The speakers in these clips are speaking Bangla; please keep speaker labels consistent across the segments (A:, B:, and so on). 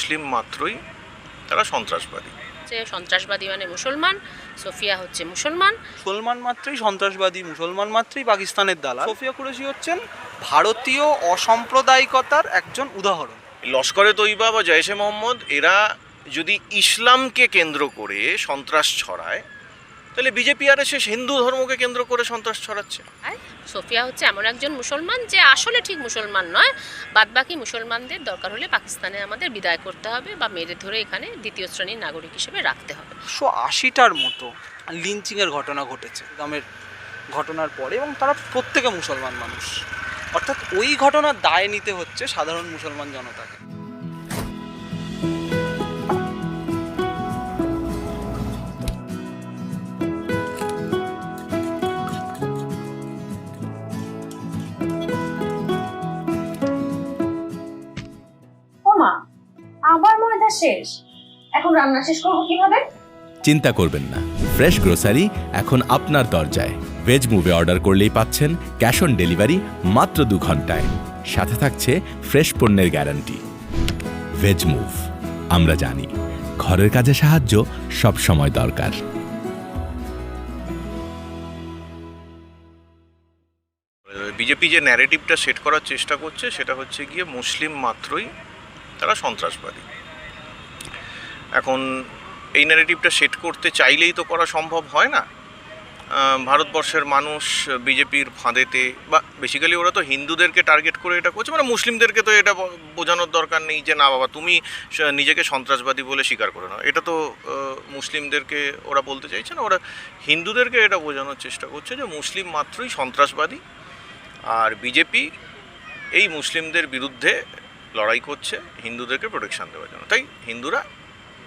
A: মুসলিম মাত্রই তারা সন্ত্রাসবাদী।
B: যে সন্ত্রাসবাদী মানে মুসলমান সোফিয়া হচ্ছে মুসলমান।
C: মুসলমান মাত্রই সন্ত্রাসবাদী মুসলমান মাত্রই পাকিস্তানের দালাল। সোফিয়া কুরেশি হচ্ছেন ভারতীয় অসাম্প্রদায়িকতার একজন উদাহরণ।
A: লস্করে তৈবা বা জয়শে মোহাম্মদ এরা যদি ইসলামকে কেন্দ্র করে সন্ত্রাস ছড়ায় তাহলে বিজেপি আর এসে হিন্দু ধর্মকে কেন্দ্র করে সন্ত্রাস ছড়াচ্ছে?
B: সোফিয়া হচ্ছে এমন একজন মুসলমান যে আসলে ঠিক মুসলমান নয়। বাদবাকি মুসলমানদের দরকার হলে পাকিস্তানে আমাদের বিদায় করতে হবে বা মেরে ধরে এখানে দ্বিতীয় শ্রেণির নাগরিক হিসেবে রাখতে হবে।
C: একশো আশিটার মতো লিঞ্চিংয়ের ঘটনা ঘটেছে গ্রামের ঘটনার পরে এবং তারা প্রত্যেকে মুসলমান মানুষ। অর্থাৎ ওই ঘটনার দায় নিতে হচ্ছে সাধারণ মুসলমান জনতাকে।
D: শেষ? এখন রান্না শেষ করব কীভাবে?
E: চিন্তা করবেন না। ফ্রেশ গ্রোসারি এখন আপনার দরজায়। ভেজ মুভে অর্ডার করলেই পাচ্ছেন ক্যাশ অন ডেলিভারি মাত্র দু ঘন্টায়। সাথে থাকছে ফ্রেশ পণ্যের গ্যারান্টি। Veg move. আমরা জানি ঘরের কাজে সাহায্য সব সময় দরকার।
A: বিজেপি যে ন্যারেটিভটা সেট করার চেষ্টা করছে সেটা হচ্ছে গিয়ে মুসলিম মাত্রই তারা সন্ত্রাসবাদী। এখন এই ন্যারেটিভটা সেট করতে চাইলেই তো করা সম্ভব হয় না। ভারতবর্ষের মানুষ বিজেপির ফাঁদেতে বা বেসিক্যালি ওরা তো হিন্দুদেরকে টার্গেট করে এটা করছে মানে মুসলিমদেরকে তো এটা বোঝানোর দরকার নেই যে না বাবা, তুমি নিজেকে সন্ত্রাসবাদী বলে স্বীকার করে নাও। এটা তো মুসলিমদেরকে ওরা বলতে চাইছে না, ওরা হিন্দুদেরকে এটা বোঝানোর চেষ্টা করছে যে মুসলিম মাত্রই সন্ত্রাসবাদী আর বিজেপি এই মুসলিমদের বিরুদ্ধে লড়াই করছে, হিন্দুদেরকে প্রোটেকশন দেওয়ার জন্য। তাই হিন্দুরা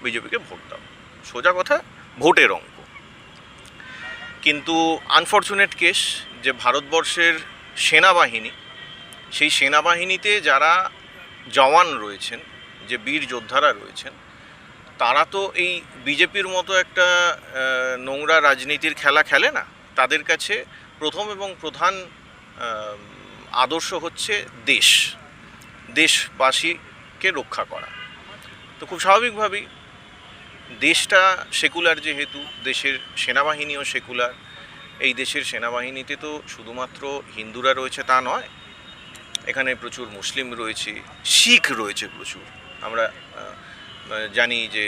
A: বিজেপিকে ভোট দাও। সোজা কথা, ভোটের অঙ্ক। কিন্তু আনফর্চুনেট কেস যে ভারতবর্ষের সেনাবাহিনী, সেই সেনাবাহিনীতে যারা জওয়ান রয়েছেন, যে বীর যোদ্ধারা রয়েছেন, তারা তো এই বিজেপির মতো একটা নোংরা রাজনীতির খেলা খেলে না। তাদের কাছে প্রথম এবং প্রধান আদর্শ হচ্ছে দেশ। দেশবাসীকে রক্ষা করা। তো খুব স্বাভাবিকভাবেই দেশটা সেকুলার যেহেতু, দেশের সেনাবাহিনীও সেকুলার। এই দেশের সেনাবাহিনীতে তো শুধুমাত্র হিন্দুরা রয়েছে তা নয়, এখানে প্রচুর মুসলিম রয়েছে, শিখ রয়েছে প্রচুর। আমরা জানি যে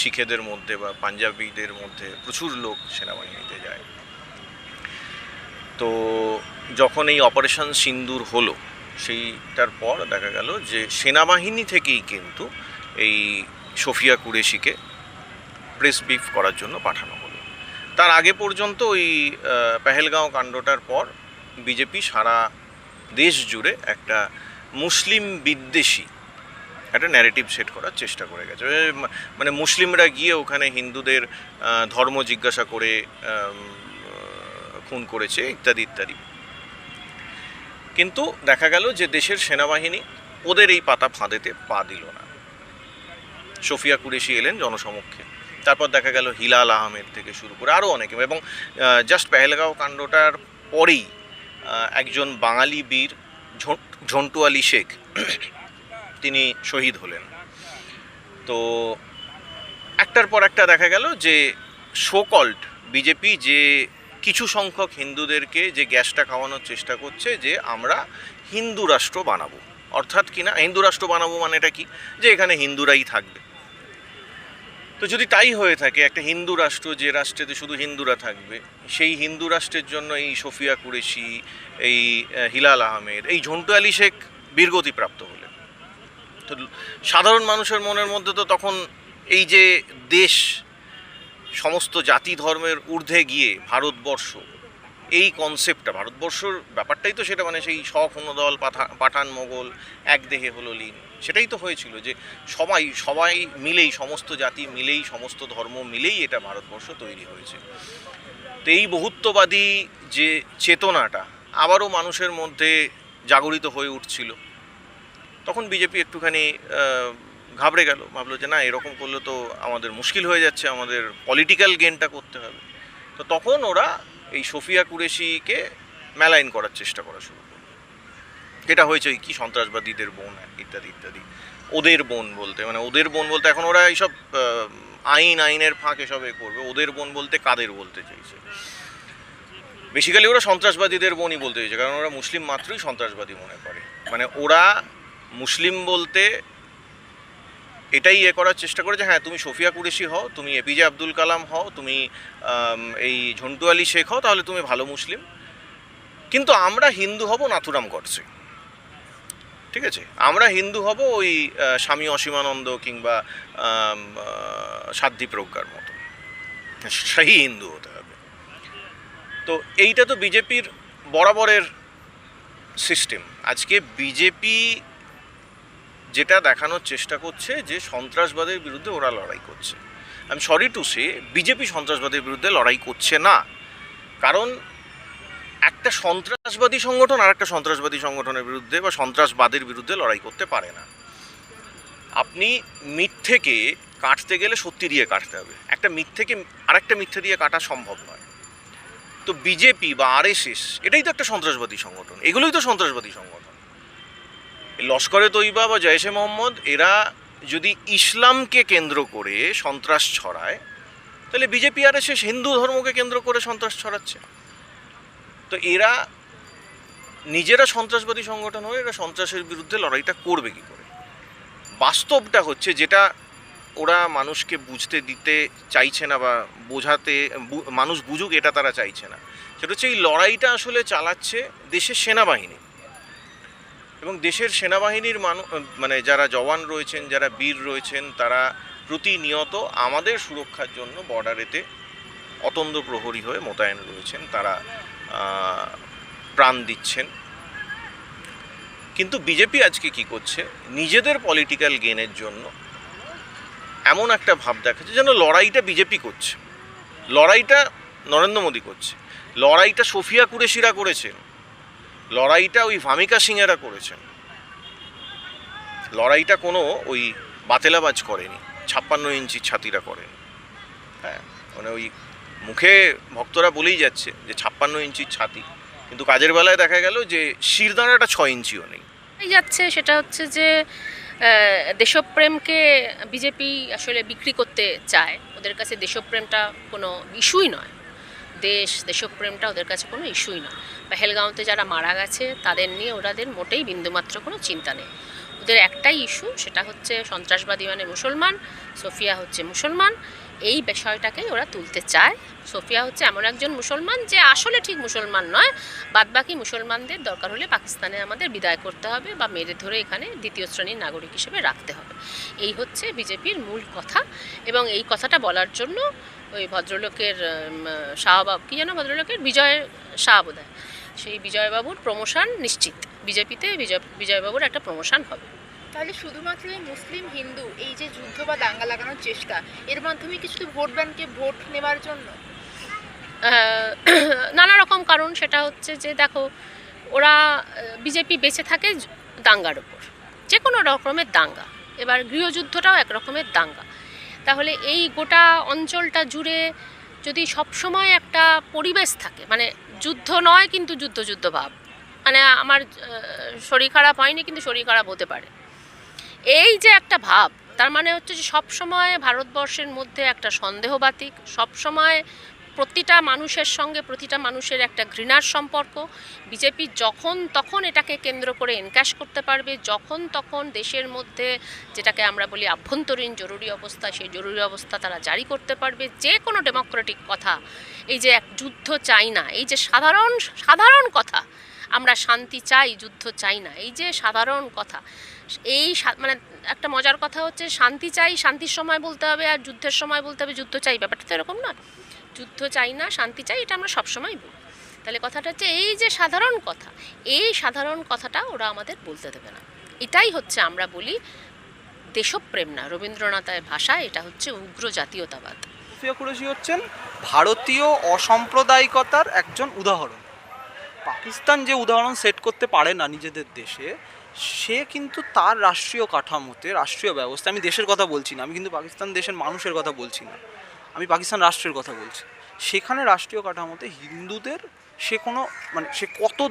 A: শিখেদের মধ্যে বা পাঞ্জাবিদের মধ্যে প্রচুর লোক সেনাবাহিনীতে যায়। তো যখন এই অপারেশন সিন্দুর হলো, সেইটার পর দেখা গেল যে সেনাবাহিনী থেকেই কিন্তু এই সোফিয়া কুরেশিকে প্রেস বিফ করার জন্য পাঠানো হলো। তার আগে পর্যন্ত ওই পেহেলগাঁও কাণ্ডটার পর বিজেপি সারা দেশ জুড়ে একটা মুসলিম বিদ্বেষী একটা ন্যারেটিভ সেট করার চেষ্টা করে গেছে। মানে মুসলিমরা গিয়ে ওখানে হিন্দুদের ধর্ম জিজ্ঞাসা করে খুন করেছে, ইত্যাদি ইত্যাদি। কিন্তু দেখা গেল যে দেশের সেনাবাহিনী ওদের এই পাতা ফাঁদেতে পা দিল না। সফিয়া কুরেশি এলেন জনসমক্ষে। তারপর দেখা গেল হিলাল আহমেদ থেকে শুরু করে আরও অনেকে এবং জাস্ট পেহেলগাঁও কাণ্ডটার পরেই একজন বাঙালি বীর ঝন- ঝন্টু আলী শেখ তিনি শহীদ হলেন। তো একটার পর একটা দেখা গেল যে সোকল্ড বিজেপি যে কিছু সংখ্যক হিন্দুদেরকে যে গ্যাসটা খাওয়ানোর চেষ্টা করছে যে আমরা হিন্দু রাষ্ট্র বানাবো। অর্থাৎ কি না, হিন্দু রাষ্ট্র বানাবো মানে এটা কি? যে এখানে হিন্দুরাই থাকবে। তো যদি তাই হয়ে থাকে, একটা হিন্দু রাষ্ট্র, যে রাষ্ট্রেতে শুধু হিন্দুরা থাকবে, সেই হিন্দু রাষ্ট্রের জন্য এই সফিয়া কুরেশি, এই হিলাল আহমেদ, এই ঝন্টু আলী শেখ বীরগতিপ্রাপ্ত হলেন। তো সাধারণ মানুষের মনের মধ্যে তো তখন এই যে দেশ, সমস্ত জাতি ধর্মের ঊর্ধ্বে গিয়ে ভারতবর্ষ এই কনসেপ্টটা ভারতবর্ষর ব্যাপারটাই তো সেটা মানে সেই শখ দল, পাঠা, পাঠান মোগল, এক দেহে হলো লীন। সেটাই তো হয়েছিল যে সবাই সবাই মিলেই, সমস্ত জাতি মিলেই, সমস্ত ধর্ম মিলেই এটা ভারতবর্ষ তৈরি হয়েছে। তো এই বহুত্ববাদী যে চেতনাটা আবারও মানুষের মধ্যে জাগরিত হয়ে উঠছিল। তখন বিজেপি একটুখানি ঘাবড়ে গেল। ভাবলো যে না, এরকম করলে তো আমাদের মুশকিল হয়ে যাচ্ছে, আমাদের পলিটিক্যাল গেনটা করতে হবে। তো তখন ওরা এই সফিয়া কুরেশিকে মেলাইন করার চেষ্টা করা শুরু করল। এটা হয়েছে কি? সন্ত্রাসবাদীদের বোন, ইত্যাদি ইত্যাদি। ওদের বোন বলতে মানে ওদের বোন বলতে এখন ওরা এইসব আইন, আইনের ফাঁক এসব এ করবে। ওদের বোন বলতে কাদের বলতে চাইছে? বেসিক্যালি ওরা সন্ত্রাসবাদীদের বোনই বলতে চাইছে, কারণ ওরা মুসলিম মাত্রই সন্ত্রাসবাদী মনে করে। মানে ওরা মুসলিম বলতে এটাই ইয়ে করার চেষ্টা করে যে হ্যাঁ তুমি সোফিয়া কুরেশি হও, তুমি এপিজে আব্দুল কালাম হও, তুমি এই ঝন্টু আলী শেখ হও, তাহলে তুমি ভালো মুসলিম। কিন্তু আমরা হিন্দু হব নাথুরাম গডসে। ঠিক আছে? আমরা হিন্দু হব ওই স্বামী অসীমানন্দ কিংবা সাধ্বী প্রজ্ঞার মতো। সেই হিন্দু হতে হবে। তো এইটা তো বিজেপির বরাবরের সিস্টেম আজকে বিজেপি যেটা দেখানোর চেষ্টা করছে যে সন্ত্রাসবাদের বিরুদ্ধে ওরা লড়াই করছে। আমি সরি টু সে বিজেপি সন্ত্রাসবাদের বিরুদ্ধে লড়াই করছে না। কারণ একটা সন্ত্রাসবাদী সংগঠন আর একটা সন্ত্রাসবাদী সংগঠনের বিরুদ্ধে বা সন্ত্রাসবাদের বিরুদ্ধে লড়াই করতে পারে না। আপনি মিথ্যেকে কাটতে গেলে সত্যি দিয়ে কাটতে হবে। একটা মিথ্যেকে আরেকটা মিথ্যে দিয়ে কাটা সম্ভব নয়। তো বিজেপি বা আরএসএস এটাই তো একটা সন্ত্রাসবাদী সংগঠন। এগুলোই তো সন্ত্রাসবাদী সংগঠন। লস্করে তৈবা বা জয়সে মোহাম্মদ, এরা যদি ইসলামকে কেন্দ্র করে সন্ত্রাস ছড়ায়, তাহলে বিজেপি আর এসে হিন্দু ধর্মকে কেন্দ্র করে সন্ত্রাস ছড়াচ্ছে। তো এরা নিজেরা সন্ত্রাসবাদী সংগঠন হয়ে এরা সন্ত্রাসের বিরুদ্ধে লড়াইটা করবে কি করে? বাস্তবটা হচ্ছে যেটা ওরা মানুষকে বুঝতে দিতে চাইছে না বা বোঝাতে মানুষ বুঝুক এটা তারা চাইছে না। সেটা হচ্ছে এই লড়াইটা আসলে চালাচ্ছে দেশের সেনাবাহিনী। এবং দেশের সেনাবাহিনীর মানু মানে যারা জওয়ান রয়েছেন, যারা বীর রয়েছেন, তারা প্রতিনিয়ত আমাদের সুরক্ষার জন্য বর্ডারেতে অতন্দ্র প্রহরী হয়ে মোতায়েন রয়েছেন। তারা প্রাণ দিচ্ছেন। কিন্তু বিজেপি আজকে কি করছে? নিজেদের পলিটিক্যাল গেনের জন্য এমন একটা ভাব দেখাচ্ছে যেন লড়াইটা বিজেপি করছে। লড়াইটা নরেন্দ্র মোদী করছে। লড়াইটা সোফিয়া কুরেশিরা করেছেন। লড়াইটা ওই ভামিকা সিংয়েরা করেছেন। লড়াইটা কোনো ওই বাতেলাবাজ করেনি, ছাপ্পান্ন ইঞ্চি ছাতিরা করেনি। হ্যাঁ মানে ওই মুখে ভক্তরা বলেই যাচ্ছে যে ছাপ্পান্ন ইঞ্চির ছাতি। কিন্তু কাজের বেলায় দেখা গেল যে শিরদাঁড়াটা ছয় ইঞ্চিও নেই।
B: যাচ্ছে, সেটা হচ্ছে যে দেশপ্রেমকে বিজেপি আসলে বিক্রি করতে চায়। ওদের কাছে দেশপ্রেমটা কোনো ইস্যুই নয়। দেশ, দেশপ্রেমটা ওদের কাছে কোনো ইস্যুই নয়। পেহেলগাঁওতে যারা মারা গেছে, তাদের নিয়ে ওরাদের মোটেই বিন্দুমাত্র কোনো চিন্তা নেই। ওদের একটাই ইস্যু সেটা হচ্ছে সন্ত্রাসবাদী মানে মুসলমান, সোফিয়া হচ্ছে মুসলমান। এই বিষয়টাকেই ওরা তুলতে চায়। সোফিয়া হচ্ছে এমন একজন মুসলমান যে আসলে ঠিক মুসলমান নয়। বাদবাকি মুসলমানদের দরকার হলে পাকিস্তানে আমাদের বিদায় করতে হবে বা মেরে ধরে এখানে দ্বিতীয় শ্রেণির নাগরিক হিসেবে রাখতে হবে। এই হচ্ছে বিজেপির মূল কথা এবং এই কথাটা বলার জন্য ওই ভদ্রলোকের শাহবাবু, কী যেন ভদ্রলোকের, বিজয় শাহ সেই বিজয়বাবুর প্রমোশন নিশ্চিত। বিজেপিতে বিজয় বিজয়বাবুর একটা প্রমোশন হবে।
F: তাহলে শুধুমাত্র এই মুসলিম হিন্দু এই যে যুদ্ধ বা দাঙ্গা লাগানোর চেষ্টা এর মাধ্যমে কিছু ভোট ব্যাংকে ভোট নেওয়ার জন্য?
B: নানা রকম কারণ। সেটা হচ্ছে যে দেখো ওরা বিজেপি বেঁচে থাকে দাঙ্গার উপর। যে কোনো রকমের দাঙ্গা। এবার গৃহযুদ্ধটাও এক রকমের দাঙ্গা। তাহলে এই গোটা অঞ্চলটা জুড়ে যদি সবসময় একটা পরিবেশ থাকে মানে যুদ্ধ নয়, কিন্তু যুদ্ধ যুদ্ধ ভাব। মানে আমার শরীর খারাপ হয়নি, কিন্তু শরীর খারাপ হতে পারে। এই যে একটা ভাব, তার মানে হচ্ছে যে সবসময় ভারতবর্ষের মধ্যে একটা সন্দেহবাতিক, সবসময় প্রতিটা মানুষের সঙ্গে, প্রতিটা মানুষের একটা ঘৃণার সম্পর্ক। বিজেপি যখন তখন এটাকে কেন্দ্র করে এনক্যাশ করতে পারবে, যখন তখন দেশের মধ্যে যেটাকে আমরা বলি আভ্যন্তরীণ জরুরি অবস্থা, সেই জরুরি অবস্থা তারা জারি করতে পারবে। যে কোনো ডেমোক্রেটিক কথা, এই যে এক যুদ্ধ চাই না, এই যে সাধারণ সাধারণ কথা, আমরা শান্তি চাই, যুদ্ধ চাই না, এই যে সাধারণ কথা, এই মানে একটা মজার কথা হচ্ছে শান্তি চাই, শান্তির সময় বলতে হবে আর যুদ্ধের সময় বলতে হবে, যুদ্ধ চাই, ব্যাপারটা তো এরকম না। যুদ্ধ চাই না, শান্তি চাই, এটা আমরা সবসময় বলি। তাহলে কথাটা হচ্ছে এই যে সাধারণ কথা, এই সাধারণ কথাটা ওরা আমাদের বলতে দেবে না। এটাই হচ্ছে আমরা বলি দেশপ্রেম না রবীন্দ্রনাথের ভাষা এটা হচ্ছে উগ্র জাতীয়তাবাদ।
C: সুফিয়া কুরেশি হচ্ছেন ভারতীয় অসাম্প্রদায়িকতার একজন উদাহরণ। পাকিস্তান যে উদাহরণ সেট করতে পারে না নিজেদের দেশে, সে কিন্তু তার রাষ্ট্রীয় কাঠামোতে, রাষ্ট্রীয় ব্যবস্থা আমি দেশের কথা বলছি না, আমি কিন্তু পাকিস্তান দেশের মানুষের কথা বলছি না। আমি পাকিস্তান রাষ্ট্রের কথা বলছি। সেখানে রাষ্ট্রীয় কাঠামোতে হিন্দুদের সে কোনো মানে সে কত,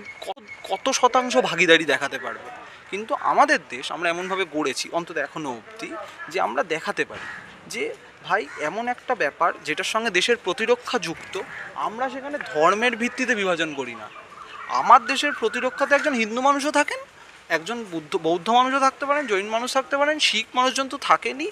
C: কত- শতাংশ ভাগিদারি দেখাতে পারবে। কিন্তু আমাদের দেশ আমরা এমনভাবে গড়েছি অন্তত এখনও অবধি যে আমরা দেখাতে পারি। যে ভাই এমন একটা ব্যাপার যেটার সঙ্গে দেশের প্রতিরক্ষা যুক্ত, আমরা সেখানে ধর্মের ভিত্তিতে বিভাজন করি না। আমার দেশের প্রতিরক্ষাতে একজন হিন্দু মানুষও থাকেন একজন বুদ্ধ, বৌদ্ধ মানুষও থাকতে পারেন, জৈন মানুষ থাকতে পারেন, শিখ মানুষজন তো থাকেনি।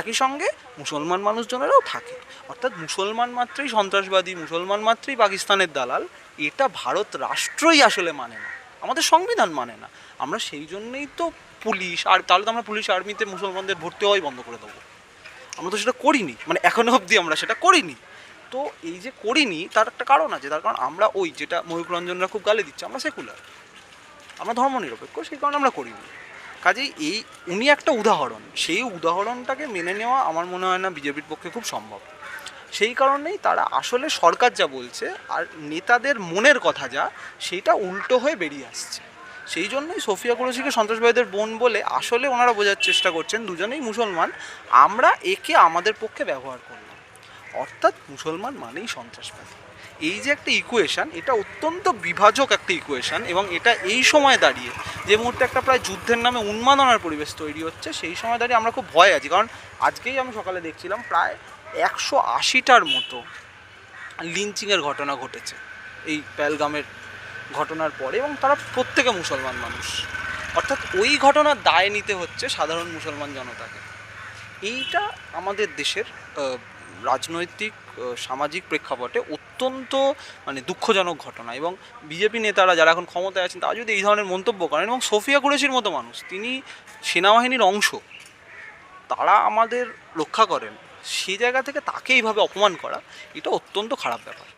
C: একই সঙ্গে মুসলমান মানুষজনেরাও থাকে। অর্থাৎ মুসলমান মাত্রই সন্ত্রাসবাদী, মুসলমান মাত্রই পাকিস্তানের দালাল, এটা ভারত রাষ্ট্রই আসলে মানে না। আমাদের সংবিধান মানে না। আমরা সেই জন্যেই তো পুলিশ, আর তাহলে তো আমরা পুলিশ আর্মিতে মুসলমানদের ভর্তি হওয়াই বন্ধ করে দেবো। আমরা তো সেটা করিনি মানে এখনও অবধি আমরা সেটা করিনি। তো এই যে করিনি, তার একটা কারণ আছে। তার কারণ আমরা ওই যেটা ময়ূররঞ্জনরা খুব গালে দিচ্ছে, আমরা সেকুলার। আমরা ধর্ম নিরপেক্ষ, সেই কারণে আমরা করিনি। কাজেই এই, উনি একটা উদাহরণ। সেই উদাহরণটাকে মেনে নেওয়া আমার মনে হয় না বিজেপির পক্ষে খুব সম্ভব। সেই কারণেই তারা আসলে সরকার যা বলছে আর নেতাদের মনের কথা যা সেইটা উল্টো হয়ে বেরিয়ে আসছে। সেই জন্যই সোফিয়া কুরেশিকে সন্ত্রাসবাদীদের বোন বলে আসলে ওনারা বোঝার চেষ্টা করছেন, দুজনেই মুসলমান, আমরা একে আমাদের পক্ষে ব্যবহার করলাম। অর্থাৎ মুসলমান মানেই সন্ত্রাসবাদী। এই যে একটা ইকুয়েশান এটা অত্যন্ত বিভাজক একটা ইকুয়েশান এবং এটা এই সময় দাঁড়িয়ে যে মুহূর্তে একটা প্রায় যুদ্ধের নামে উন্মাদনার পরিবেশ তৈরি হচ্ছে, সেই সময় দাঁড়িয়ে আমরা খুব ভয় আছি। কারণ আজকেই আমি সকালে দেখছিলাম প্রায় একশো আশিটার মতো লিঞ্চিংয়ের ঘটনা ঘটেছে এই প্যালগামের ঘটনার পরে এবং তারা প্রত্যেকে মুসলমান মানুষ। অর্থাৎ ওই ঘটনার দায় নিতে হচ্ছে সাধারণ মুসলমান জনতাকে। এইটা আমাদের দেশের রাজনৈতিক সামাজিক প্রেক্ষাপটে অত্যন্ত মানে দুঃখজনক ঘটনা। এবং বিজেপি নেতারা যারা এখন ক্ষমতায় আছেন, তারা যদি এই ধরনের মন্তব্য করেন, এবং সোফিয়া কুরেশির মতো মানুষ, তিনি সেনাবাহিনীর অংশ, তারা আমাদের রক্ষা করেন। সেই জায়গা থেকে তাকে এইভাবে অপমান করা, এটা অত্যন্ত খারাপ ব্যাপার।